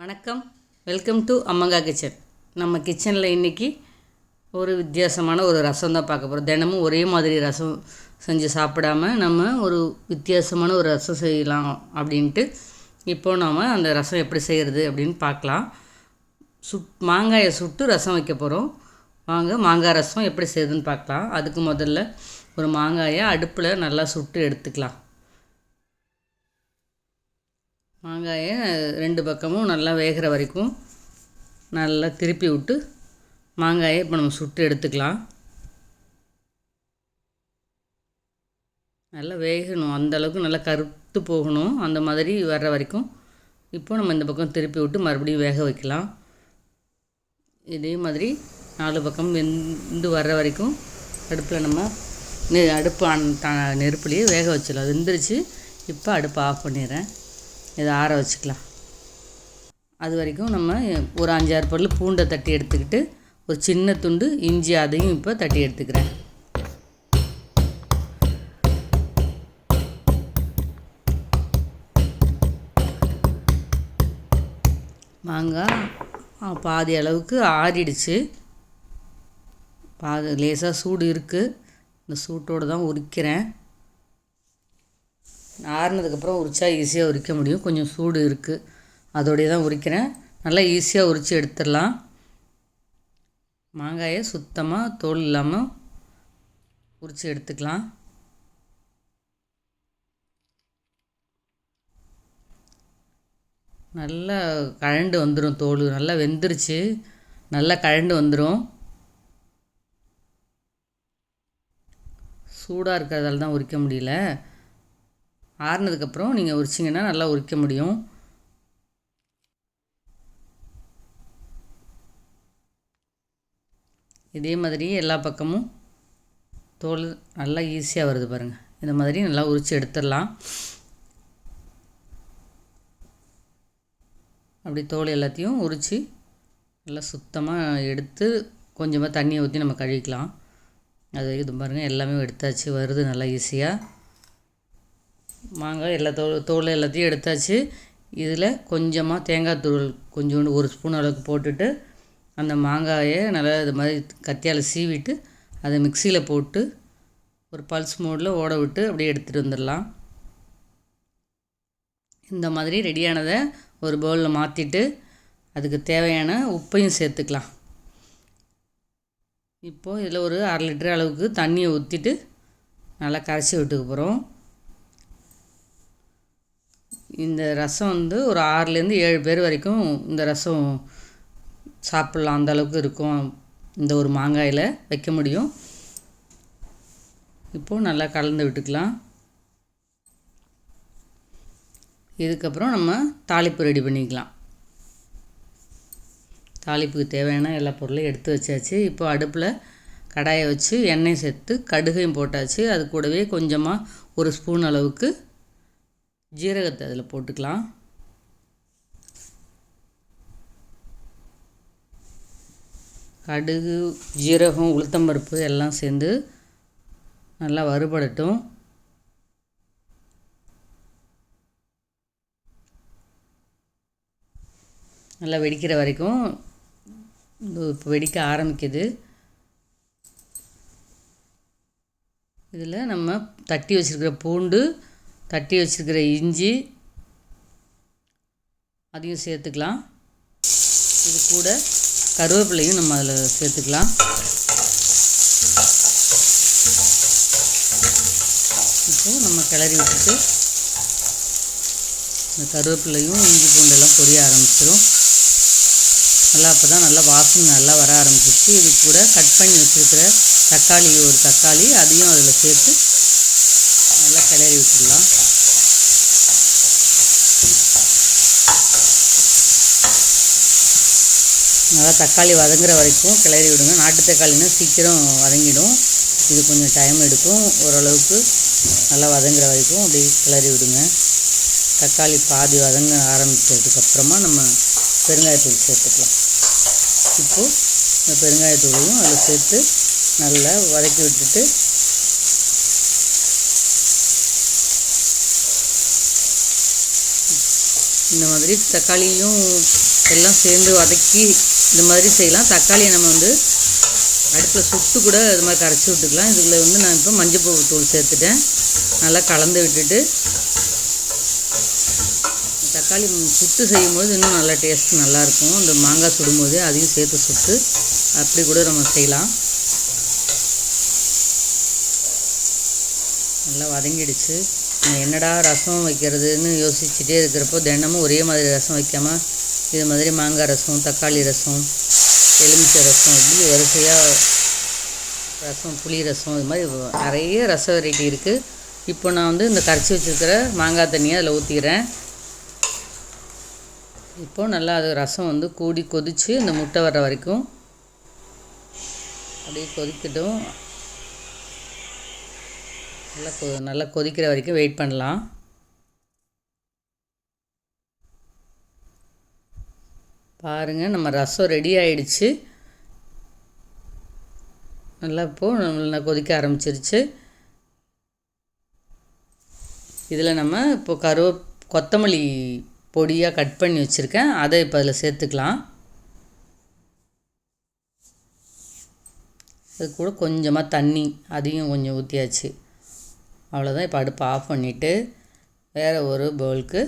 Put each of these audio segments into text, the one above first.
வணக்கம். Welcome to Ammanga kitchen. நம்ம கிச்சனில் இன்றைக்கி ஒரு வித்தியாசமான ஒரு ரசம் தான் பார்க்க போகிறோம் தினமும் ஒரே மாதிரி ரசம் செஞ்சு சாப்பிடாம நம்ம ஒரு வித்தியாசமான ஒரு ரசம் செய்யலாம் அப்படின்ட்டு இப்போ நாம் அந்த ரசம் எப்படி செய்கிறது அப்படின்னு பார்க்கலாம். சுட் மாங்காயை சுட்டு ரசம் வைக்க போகிறோம் வாங்க மாங்காய் ரசம் எப்படி செய்யுதுன்னு பார்க்கலாம். அதுக்கு முதல்ல ஒரு மாங்காயை அடுப்பில் நல்லா சுட்டு எடுத்துக்கலாம். மாங்காயை ரெண்டு பக்கமும் நல்லா வேகிற வரைக்கும் நல்லா திருப்பி விட்டு மாங்காயை இப்போ நம்ம சுட்டு எடுத்துக்கலாம். நல்லா வேகணும். அந்த அளவுக்கு நல்லா கருத்து போகணும். அந்த மாதிரி வர்ற வரைக்கும் இப்போ நம்ம இந்த பக்கம் திருப்பி விட்டு மறுபடியும் வேக வைக்கலாம். இதே மாதிரி நாலு பக்கம் வெந்து வர்ற வரைக்கும் அடுப்பில் நம்ம நெ அடுப்பு ஆன் த நெருப்புலேயே வேக வச்சிடலாம். வெந்துருச்சு. இப்போ அடுப்பை ஆஃப் பண்ணிடுறேன். இதை ஆற வச்சுக்கலாம். அது வரைக்கும் நம்ம ஒரு அஞ்சாறு பொருள் பூண்டை தட்டி எடுத்துக்கிட்டு ஒரு சின்ன துண்டு இஞ்சி அதையும் இப்போ தட்டி எடுத்துக்கிறேன். மாங்காய் பாதி அளவுக்கு ஆறிடுச்சு. பாதி லேசாக சூடு இருக்குது இந்த சூட்டோடு தான் உரிக்கிறேன். ஆறுனதுக்கப்புறம் உரிச்சா ஈஸியாக உரிக்க முடியும். கொஞ்சம் சூடு இருக்குது அதோடைய தான் உரிக்கிறேன். நல்லா ஈஸியாக உரித்து எடுத்துடலாம். மாங்காயை சுத்தமாக தோல் இல்லாமல் உரித்து எடுத்துக்கலாம். நல்லா கழண்டு வந்துடும் தோல். நல்லா வெந்துருச்சு. நல்லா கழண்டு வந்துடும் சூடாக இருக்கிறதால தான் உரிக்க முடியல. ஆறுனதுக்கப்புறம் நீங்கள் உரிச்சிங்கன்னா நல்லா உரிக்க முடியும். இதே மாதிரி எல்லா பக்கமும் தோல் நல்லா ஈஸியாக வருது பாருங்கள் இந்த மாதிரி நல்லா உரித்து எடுத்துடலாம். அப்படி தோல் எல்லாத்தையும் உரித்து நல்லா சுத்தமாக எடுத்து கொஞ்சமாக தண்ணியை ஊற்றி நம்ம கழுவிக்கலாம். அது இது பாருங்கள் எல்லாமே எடுத்தாச்சு வருது நல்லா ஈஸியாக மாங்காய் எல்லா தோல் தோல் எல்லாத்தையும் எடுத்தாச்சு. இதில் கொஞ்சமாக தேங்காய் தூள் கொஞ்சோண்டு ஒரு ஸ்பூன் அளவுக்கு போட்டுட்டு அந்த மாங்காயை நல்லா இது மாதிரி கத்தியால் சீவிட்டு அதை மிக்சியில் போட்டு ஒரு பல்ஸ் மோடில் ஓட விட்டு அப்படியே எடுத்துகிட்டு வந்துடலாம். இந்த மாதிரி ரெடியானதை ஒரு பவுலில் மாற்றிட்டு அதுக்கு தேவையான உப்பையும் சேர்த்துக்கலாம். இப்போது இதில் ஒரு அரை லிட்டர் அளவுக்கு தண்ணியை ஊற்றிட்டு நல்லா கரைச்சி விட்டுக்க போகிறோம். இந்த ரசம் வந்து ஒரு ஆறுலேருந்து ஏழு பேர் வரைக்கும் இந்த ரசம் சாப்பிட்லாம். அந்த அளவுக்கு இருக்கும் இந்த ஒரு மாங்காயில் வைக்க முடியும். இப்போது நல்லா கலந்து விட்டுக்கலாம். இதுக்கப்புறம் நம்ம தாளிப்பு ரெடி பண்ணிக்கலாம். தாளிப்புக்கு தேவையான எல்லா பொருளையும் எடுத்து வச்சாச்சு. இப்போ அடுப்பில் கடாயை வச்சு எண்ணெய் சேர்த்து கடுகையும் போட்டாச்சு. அது கூடவே கொஞ்சமாக ஒரு ஸ்பூன் அளவுக்கு ஜீரகத்தை அதில் போட்டுக்கலாம். கடுகு ஜீரகம் உளுத்தம்பருப்பு எல்லாம் சேர்ந்து நல்லா வறுபடட்டும். நல்லா வெடிக்கிற வரைக்கும் இப்போ வெடிக்க ஆரம்பிக்குது. இதில் நம்ம தட்டி வச்சுருக்கிற பூண்டு தட்டி வச்சுருக்கிற இஞ்சி அதையும் சேர்த்துக்கலாம். இது கூட கருவேப்பிலையும் நம்ம அதில் சேர்த்துக்கலாம். இப்போ நம்ம கிளறி விட்டுட்டு இந்த கருவேப்பிலையும் இஞ்சி பூண்டெல்லாம் பொரிய ஆரம்பிச்சிடும் நல்லா அப்போ தான் நல்லா வாசனை நல்லா வர ஆரம்பிச்சிச்சு இது கூட கட் பண்ணி வச்சுருக்கிற தக்காளி ஒரு தக்காளி அதையும் அதில் சேர்த்து நல்லா கிளறி விட்டுடலாம். நல்லா தக்காளி வதங்குற வரைக்கும் கிளறி விடுங்க. நாட்டு தக்காளினா சீக்கிரம் வதங்கிடும். இது கொஞ்சம் டைம் எடுக்கும். ஓரளவுக்கு நல்லா வதங்குற வரைக்கும் அப்படியே கிளறி விடுங்க. தக்காளி பாதி வதங்க ஆரம்பித்ததுக்கப்புறமா நம்ம பெருங்காயத்தூள் சேர்த்துக்கலாம். இப்போது இந்த பெருங்காயத்தூளையும் அதில் சேர்த்து நல்லா வதக்கி விட்டுட்டு இந்த மாதிரி தக்காளியும் எல்லாம் சேர்ந்து வதக்கி இந்த மாதிரி செய்யலாம். தக்காளியை நம்ம வந்து அடுப்பில் சுட்டு கூட இது மாதிரி கரைச்சி விட்டுக்கலாம். இதுக்குள்ளே வந்து நான் இப்போ மஞ்சள் தூள் சேர்த்துட்டேன். நல்லா கலந்து விட்டுட்டு தக்காளி சுட்டு செய்யும்போது இன்னும் நல்லா டேஸ்ட் நல்லாயிருக்கும். இந்த மாங்காய் சுடும்போது அதையும் சேர்த்து சுட்டு அப்படி கூட நம்ம செய்யலாம். நல்லா வதங்கிடுச்சு. என்னடா ரசம் வைக்கிறதுன்னு யோசிச்சுட்டே இருக்கிறப்போ தினமும் ஒரே மாதிரி ரசம் வைக்காமல் இது மாதிரி மாங்காய் ரசம் தக்காளி ரசம் எலுமிச்சை ரசம் இப்படி வரிசையாக ரசம் புளி ரசம் இது மாதிரி நிறைய ரச வெரைட்டி இருக்குது இப்போ நான் வந்து இந்த கரைச்சி வச்சுருக்கிற மாங்காய் தண்ணியை அதில் ஊற்றிக்கிறேன் இப்போ நல்லா அது ரசம் வந்து கூடி கொதித்து இந்த முட்டை வர்ற வரைக்கும் அப்படியே கொதிக்கட்டும். நல்லா கொ நல்லா கொதிக்கிற வரைக்கும் வெயிட் பண்ணலாம். பாருங்கள் நம்ம ரசம் ரெடி ஆயிடுச்சு. நல்லா இப்போது நல்லா கொதிக்க ஆரம்பிச்சிருச்சு. இதில் நம்ம இப்போ கருவ கொத்தமல்லி பொடியாக கட் பண்ணி வச்சுருக்கேன். அதை இப்போ அதில் சேர்த்துக்கலாம். அது கூட கொஞ்சமாக தண்ணி அதையும் கொஞ்சம் ஊற்றியாச்சு அவ்வளோதான் இப்போ அடுப்பு ஆஃப் பண்ணிவிட்டு வேறு ஒரு பவுலுக்கு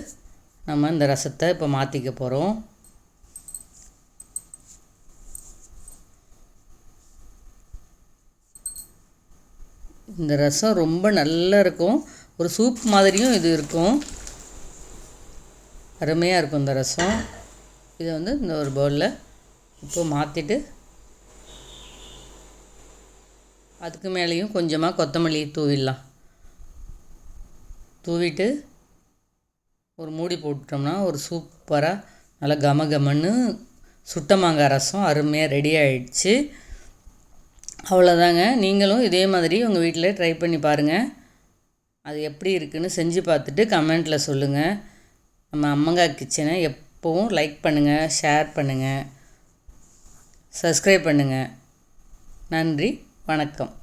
நம்ம இந்த ரசத்தை இப்போ மாற்றிக்க போகிறோம் இந்த ரசம் ரொம்ப நல்லா இருக்கும். ஒரு சூப் மாதிரியும் இது இருக்கும். அருமையாக இருக்கும் இந்த ரசம். இதை வந்து இந்த ஒரு பவுலில் இப்போ மாற்றிட்டு அதுக்கு மேலேயும் கொஞ்சமாக கொத்தமல்லி தூவிடலாம். தூவிட்டு ஒரு மூடி போட்டுட்டோம்னா ஒரு சூப்பராக நல்லா கம கமன்னு சுட்ட மாங்காய் ரசம் அருமையாக ரெடி ஆகிடுச்சு அவ்வளோதாங்க நீங்களும் இதே மாதிரி உங்கள் வீட்டில் ட்ரை பண்ணி பாருங்கள் அது எப்படி இருக்குன்னு செஞ்சு பார்த்துட்டு கமெண்ட்டில் சொல்லுங்கள் நம்ம அம்மங்கா கிச்சனை எப்போவும் லைக் பண்ணுங்கள் ஷேர் பண்ணுங்கள் சப்ஸ்கிரைப் பண்ணுங்கள் நன்றி வணக்கம்.